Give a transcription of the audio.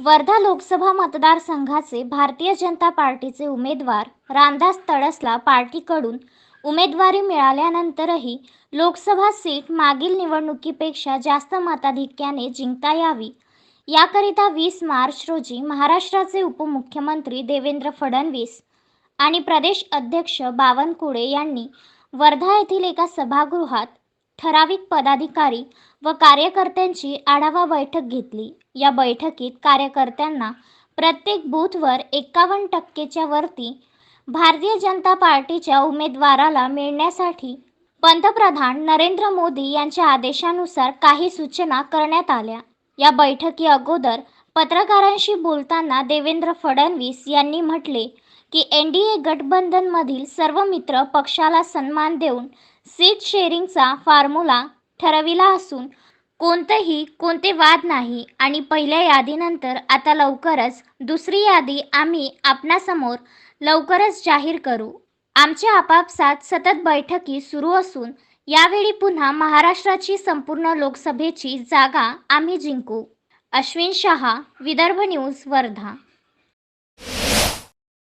वर्धा लोकसभा मतदारसंघाचे भारतीय जनता पार्टीचे उमेदवार रामदास तडसला पार्टीकडून उमेदवारी मिळाल्यानंतरही लोकसभा सीट मागील निवडणुकीपेक्षा जास्त मताधिक्याने जिंकता यावी. याकरिता वीस मार्च रोजी महाराष्ट्राचे उपमुख्यमंत्री देवेंद्र फडणवीस आणि प्रदेश अध्यक्ष बावनकुळे यांनी वर्धा येथील एका सभागृहात ठराविक पदाधिकारी व कार्यकर्त्यांची आढावा बैठक घेतली. या बैठकीत कार्यकर्त्यांना प्रत्येक बूथवर एकावन्न टक्केच्या वरती भारतीय जनता पार्टीच्या उमेदवाराला मिळण्यासाठी पंतप्रधान नरेंद्र मोदी यांच्या आदेशानुसार काही सूचना करण्यात आल्या. या बैठकी अगोदर पत्रकारांशी बोलताना देवेंद्र फडणवीस यांनी म्हटले की एन डी ए गठबंधनमधील सर्व मित्र पक्षाला सन्मान देऊन सीट शेअरिंगचा फॉर्म्युला ठरविला असून कोणतंही कोणते वाद नाही. आणि पहिल्या यादीनंतर आता लवकरच दुसरी यादी आम्ही आपणासमोर लवकरच जाहीर करू. आमच्या आपापसात सतत बैठकी सुरू असून यावेळी पुन्हा महाराष्ट्राची संपूर्ण लोकसभेची जागा आम्ही जिंकू. अश्विन शहा विदर्भ न्यूज वर्धा.